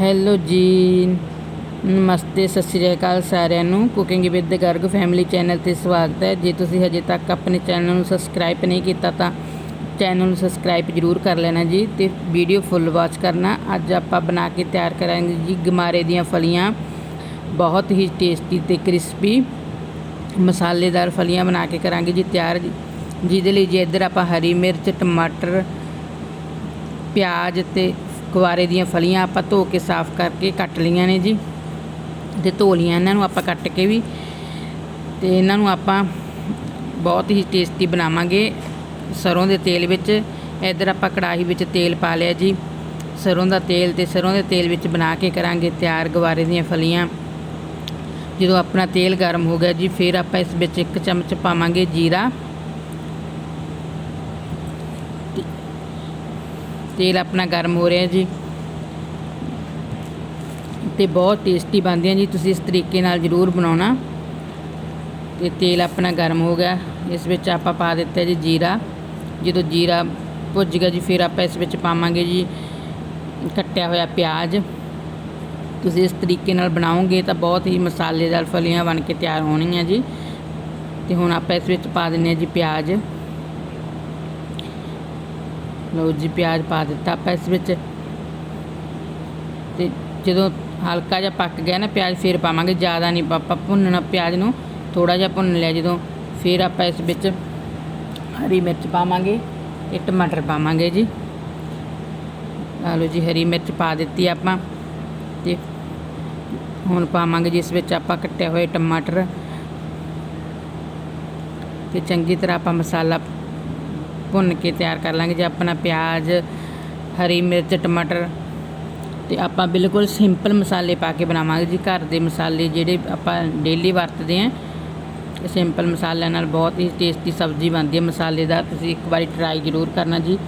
Hello ਜੀ ਨਮਸਤੇ ਸਤਿ ਸ਼੍ਰੀ ਅਕਾਲ ਸਾਰਿਆਂ ਨੂੰ। Cooking with Garg family channel ਤੇ ਸਵਾਗਤ ਹੈ। ਜੇ ਤੁਸੀਂ ਹਜੇ ਤੱਕ ਆਪਣੇ ਚੈਨਲ ਨੂੰ ਸਬਸਕ੍ਰਾਈਬ ਨਹੀਂ ਕੀਤਾ ਤਾਂ ਚੈਨਲ ਨੂੰ ਸਬਸਕ੍ਰਾਈਬ ਜ਼ਰੂਰ ਕਰ ਲੈਣਾ ਜੀ ਤੇ ਵੀਡੀਓ ਫੁੱਲ ਵਾਚ ਕਰਨਾ। ਅੱਜ ਆਪਾਂ ਬਣਾ ਕੇ ਤਿਆਰ ਕਰਾਂਗੇ ਜੀ ਗਮਾਰੇ ਦੀਆਂ ਫਲੀਆਂ। ਬਹੁਤ ਹੀ ਟੇਸਟੀ ਤੇ ਕ੍ਰਿਸਪੀ ਮਸਾਲੇਦਾਰ ਫਲੀਆਂ ਬਣਾ ਕੇ ਕਰਾਂਗੇ ਜੀ ਤਿਆਰ ਜਿਹਦੇ ਲਈ ਜੀ ਇੱਧਰ ਆਪਾਂ ਹਰੀ ਮਿਰਚ, ਟਮਾਟਰ, ਪਿਆਜ਼ ਤੇ ਗਵਾਰੇ ਦੀਆਂ ਫਲੀਆਂ ਆਪਾਂ ਧੋ ਕੇ ਸਾਫ਼ ਕਰਕੇ ਕੱਟ ਲਈਆਂ ਨੇ ਜੀ ਤੇ ਧੋ ਲਈਆਂ ਇਹਨਾਂ ਨੂੰ ਆਪਾਂ ਕੱਟ ਕੇ ਵੀ ਤੇ ਇਹਨਾਂ ਨੂੰ ਆਪਾਂ ਬਹੁਤ ਹੀ ਟੇਸਟੀ ਬਣਾਵਾਂਗੇ। ਸਰੋਂ ਦੇ ਤੇਲ ਵਿੱਚ ਇੱਧਰ ਆਪਾਂ ਕੜਾਹੀ ਵਿੱਚ ਤੇਲ ਪਾ ਲਿਆ ਜੀ। ਸਰੋਂ ਦਾ ਤੇਲ ਤੇ ਸਰੋਂ ਦੇ ਤੇਲ ਵਿੱਚ ਬਣਾ ਕੇ ਕਰਾਂਗੇ ਤਿਆਰ ਗਵਾਰੇ ਦੀਆਂ ਫਲੀਆਂ। ਜਦੋਂ ਆਪਣਾ ਤੇਲ ਗਰਮ ਹੋ ਗਿਆ ਜੀ, ਫਿਰ ਆਪਾਂ ਇਸ ਵਿੱਚ ਇੱਕ ਚਮਚ ਪਾਵਾਂਗੇ ਜੀਰਾ। ਤੇਲ ਆਪਣਾ ਗਰਮ ਹੋ ਰਿਹਾ ਜੀ। ਤੇ ਬਹੁਤ ਟੇਸਟੀ ਬਣਦੀਆਂ ਜੀ, ਤੁਸੀਂ ਇਸ ਤਰੀਕੇ ਨਾਲ ਜ਼ਰੂਰ ਬਣਾਉਣਾ। ਤੇ ਤੇਲ ਆਪਣਾ ਗਰਮ ਹੋ ਗਿਆ। ਇਸ ਵਿੱਚ ਆਪਾਂ ਪਾ ਦਿੱਤਾ ਜੀ ਜੀਰਾ। ਜਦੋਂ ਜੀਰਾ ਭੁੱਜ ਗਿਆ ਜੀ, ਫਿਰ ਆਪਾਂ ਇਸ ਵਿੱਚ ਪਾਵਾਂਗੇ ਜੀ ਕੱਟਿਆ ਹੋਇਆ ਪਿਆਜ਼। ਤੁਸੀਂ ਇਸ ਤਰੀਕੇ ਨਾਲ ਬਣਾਓਗੇ ਤਾਂ ਬਹੁਤ ਹੀ ਮਸਾਲੇਦਾਰ ਫਲੀਆਂ ਬਣ ਕੇ ਤਿਆਰ ਹੋਣਗੀਆਂ ਜੀ। ਤੇ ਹੁਣ ਆਪਾਂ ਇਸ ਵਿੱਚ ਪਾ ਦਿੰਨੇ ਆ ਜੀ ਪਿਆਜ਼। ਲਓ ਜੀ, ਪਿਆਜ਼ ਪਾ ਦਿੱਤਾ ਆਪਾਂ ਇਸ ਵਿੱਚ। ਤੇ ਜਦੋਂ ਹਲਕਾ ਜਿਹਾ ਪੱਕ ਗਿਆ ਨਾ ਪਿਆਜ਼, ਫਿਰ ਪਾਵਾਂਗੇ। ਜ਼ਿਆਦਾ ਨਹੀਂ, ਆਪਾਂ ਭੁੰਨਣਾ ਪਿਆਜ਼ ਨੂੰ ਥੋੜਾ ਜਿਹਾ ਭੁੰਨ ਲਿਆ ਜਦੋਂ। ਫਿਰ ਆਪਾਂ ਇਸ ਵਿੱਚ ਹਰੀ ਮਿਰਚ ਪਾਵਾਂਗੇ ਤੇ ਟਮਾਟਰ ਪਾਵਾਂਗੇ ਜੀ। ਆ ਲਓ ਜੀ, ਹਰੀ ਮਿਰਚ ਪਾ ਦਿੱਤੀ ਆਪਾਂ। ਤੇ ਹੁਣ ਪਾਵਾਂਗੇ ਜਿਸ ਵਿੱਚ ਆਪਾਂ ਕੱਟੇ ਹੋਏ ਟਮਾਟਰ। ਤੇ ਚੰਗੀ ਤਰ੍ਹਾਂ ਆਪਾਂ ਮਸਾਲਾ ਭੁੰਨ ਕੇ ਤਿਆਰ ਕਰ ਲਾਂਗੇ ਜੇ ਆਪਣਾ ਪਿਆਜ਼, ਹਰੀ ਮਿਰਚ, ਟਮਾਟਰ ਤੇ ਆਪਾਂ ਬਿਲਕੁਲ ਸਿੰਪਲ ਮਸਾਲੇ ਪਾ ਕੇ ਬਣਾਵਾਂਗੇ ਜੀ। ਘਰ ਦੇ ਮਸਾਲੇ ਜਿਹੜੇ ਆਪਾਂ ਡੇਲੀ ਵਰਤਦੇ ਆਂ ਸਿੰਪਲ ਮਸਾਲਿਆਂ ਨਾਲ ਬਹੁਤ ਹੀ ਟੇਸਟੀ ਸਬਜ਼ੀ ਬਣਦੀ ਹੈ। ਮਸਾਲੇਦਾਰ ਤੁਸੀਂ ਇੱਕ ਵਾਰੀ ਟਰਾਈ ਜ਼ਰੂਰ ਕਰਨਾ ਜੀ।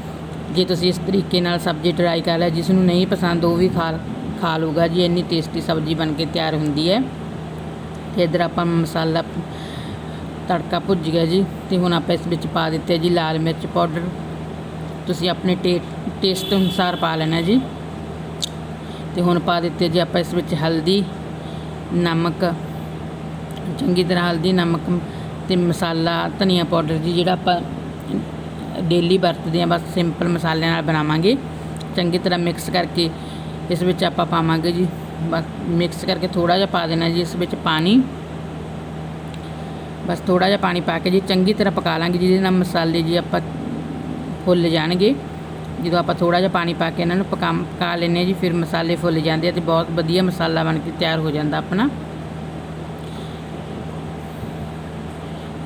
ਜੇ ਤੁਸੀਂ ਇਸ ਤਰੀਕੇ ਨਾਲ ਸਬਜ਼ੀ ਟਰਾਈ ਕਰ ਲਿਆ, ਜਿਸ ਨੂੰ ਨਹੀਂ ਪਸੰਦ ਉਹ ਵੀ ਖਾ ਖਾ ਲੂਗਾ ਜੀ। ਇੰਨੀ ਟੇਸਟੀ ਸਬਜ਼ੀ ਬਣ ਕੇ ਤਿਆਰ ਹੁੰਦੀ ਹੈ। ਤੇ ਇਧਰ ਆਪਾਂ ਮਸਾਲਾ ਤੜਕਾ ਭੁੱਜ ਗਿਆ ਜੀ ਤੇ ਹੁਣ ਆਪਾਂ ਇਸ ਵਿੱਚ ਪਾ ਦਿੱਤੇ ਜੀ ਲਾਲ ਮਿਰਚ ਪਾਊਡਰ। ਤੁਸੀਂ ਆਪਣੇ ਟੇ, ਟੇਸਟ ਅਨੁਸਾਰ ਪਾ ਲੈਣਾ ਜੀ। ਤੇ ਹੁਣ ਪਾ ਦਿੱਤੇ ਜੀ ਆਪਾਂ ਇਸ ਵਿੱਚ ਹਲਦੀ, ਨਮਕ, ਚੰਗੀ ਤਰ੍ਹਾਂ ਹਲਦੀ, ਨਮਕ ਤੇ ਮਸਾਲਾ, ਧਨੀਆ ਪਾਊਡਰ ਜੀ ਜਿਹੜਾ ਆਪਾਂ ਡੇਲੀ ਵਰਤਦੇ ਹਾਂ, ਬਸ ਸਿੰਪਲ ਮਸਾਲਿਆਂ ਨਾਲ ਬਣਾਵਾਂਗੇ। ਚੰਗੀ ਤਰ੍ਹਾਂ ਮਿਕਸ ਕਰਕੇ ਇਸ ਵਿੱਚ ਆਪਾਂ ਪਾਵਾਂਗੇ ਜੀ। ਬਸ ਮਿਕਸ ਕਰਕੇ ਥੋੜਾ ਜਿਹਾ ਪਾ ਦੇਣਾ ਜੀ ਇਸ ਵਿੱਚ ਪਾਣੀ। ਬਸ ਥੋੜਾ ਜਿਹਾ ਪਾਣੀ ਪਾ ਕੇ ਜੀ, ਚੰਗੀ ਤਰ੍ਹਾਂ ਪਕਾ ਲਾਂਗੇ ਜਿਹਦੇ ਨਾਲ ਮਸਾਲੇ ਜੀ ਆਪਾਂ ਫੁੱਲ ਜਾਣਗੇ। ਜਦੋਂ ਆਪਾਂ ਥੋੜਾ ਜਿਹਾ ਪਾਣੀ ਪਾ ਕੇ ਇਹਨਾਂ ਨੂੰ ਪਕਾ ਪਕਾ ਲੈਂਦੇ ਹਾਂ ਜੀ, ਫਿਰ ਮਸਾਲੇ ਫੁੱਲ ਜਾਂਦੇ ਆ ਤੇ ਬਹੁਤ ਵਧੀਆ ਮਸਾਲਾ ਬਣ ਕੇ ਤਿਆਰ ਹੋ ਜਾਂਦਾ ਆਪਣਾ।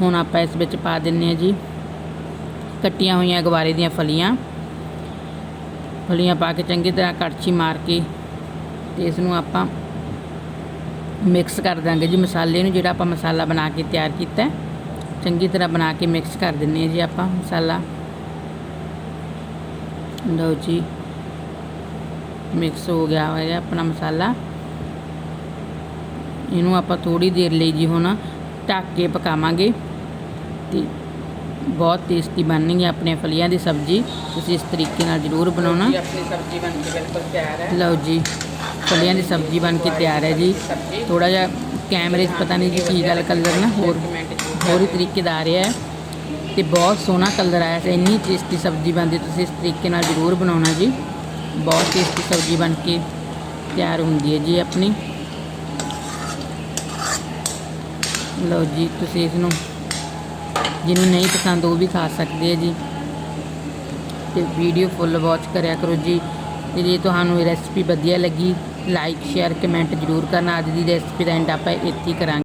ਹੁਣ ਆਪਾਂ ਇਸ ਵਿੱਚ ਪਾ ਦਿੰਨੇ ਆ ਜੀ, ਕੱਟੀਆਂ ਹੋਈਆਂ ਗਵਾਰੇ ਦੀਆਂ ਫਲੀਆਂ। ਫਲੀਆਂ ਪਾ ਕੇ ਚੰਗੀ ਤਰ੍ਹਾਂ ਕੜਛੀ ਮਾਰ ਕੇ ਤੇ ਇਸ ਨੂੰ ਆਪਾਂ ਮਿਕਸ ਕਰ ਦਾਂਗੇ ਜੀ ਮਸਾਲੇ ਨੂੰ, ਜਿਹੜਾ ਆਪਾਂ ਮਸਾਲਾ ਬਣਾ ਕੇ ਤਿਆਰ ਕੀਤਾ ਚੰਗੀ ਤਰ੍ਹਾਂ ਬਣਾ ਕੇ ਮਿਕਸ ਕਰ ਦਿੰਨੇ ਆ ਜੀ ਆਪਾਂ ਮਸਾਲਾ। ਲਓ ਜੀ ਮਿਕਸ ਹੋ ਗਿਆ ਹੋਇਆ ਆਪਣਾ ਮਸਾਲਾ। ਇਹਨੂੰ ਆਪਾਂ ਥੋੜੀ ਦੇਰ ਲਈ ਜੀ ਹੁਣ ਢੱਕ ਕੇ ਪਕਾਵਾਂਗੇ। ਤੇ ਬਹੁਤ ਟੇਸਟੀ ਬਣਨਗੀ ਆਪਣੇ ਫਲੀਆਂ ਦੀ ਸਬਜ਼ੀ। ਤੁਸੀਂ ਇਸ ਤਰੀਕੇ ਨਾਲ ਜ਼ਰੂਰ ਬਣਾਉਣਾ। ਆਪਣੀ ਸਬਜ਼ੀ ਬਣ ਕੇ ਬਿਲਕੁਲ ਤਿਆਰ ਹੈ। ਲਓ ਜੀ ਫਲੀਆਂ ਦੀ ਸਬਜ਼ੀ ਬਣ ਕੇ ਤਿਆਰ ਹੈ ਜੀ। ਥੋੜਾ ਜਿਹਾ ਕੈਮਰੇ 'ਚ ਪਤਾ ਨਹੀਂ ਜੀ ਕੀ ਗੱਲ ਕਲਰ ਨਾ ਹੋਰ ਹੋਰ ਹੀ ਤਰੀਕੇ ਦਾ ਆ ਰਿਹਾ ਹੈ। ਤੇ ਬਹੁਤ ਸੋਹਣਾ ਕਲਰ ਆਇਆ ਤੇ ਇੰਨੀ ਟੇਸਟੀ ਸਬਜ਼ੀ ਬਣਦੀ ਤੁਸੀਂ ਇਸ ਤਰੀਕੇ ਨਾਲ ਜ਼ਰੂਰ ਬਣਾਉਣਾ ਜੀ। ਬਹੁਤ ਟੇਸਟੀ ਸਬਜ਼ੀ ਬਣ ਕੇ ਤਿਆਰ ਹੁੰਦੀ ਹੈ ਜੀ ਆਪਣੀ। ਲਓ ਜੀ ਤੁਸੀਂ ਇਸ ਨੂੰ ਜਿਹਨੂੰ ਨਹੀਂ ਪਸੰਦ ਉਹ ਵੀ ਖਾ ਸਕਦੇ ਆ ਜੀ। ਤੇ ਵੀਡੀਓ ਫੁੱਲ ਵਾਚ ਕਰਿਆ ਕਰੋ ਜੀ। ਤੇ ਜੇ ਤੁਹਾਨੂੰ ਇਹ ਰੈਸਪੀ ਵਧੀਆ ਲੱਗੀ ਲਾਈਕ ਸ਼ੇਅਰ ਕਮੈਂਟ ਜ਼ਰੂਰ ਕਰਨਾ। ਅੱਜ ਦੀ ਰੈਸਪੀ ਦਾ ਐਂਡ ਆਪਾਂ ਇੱਥੇ ਕਰਾਂਗੇ।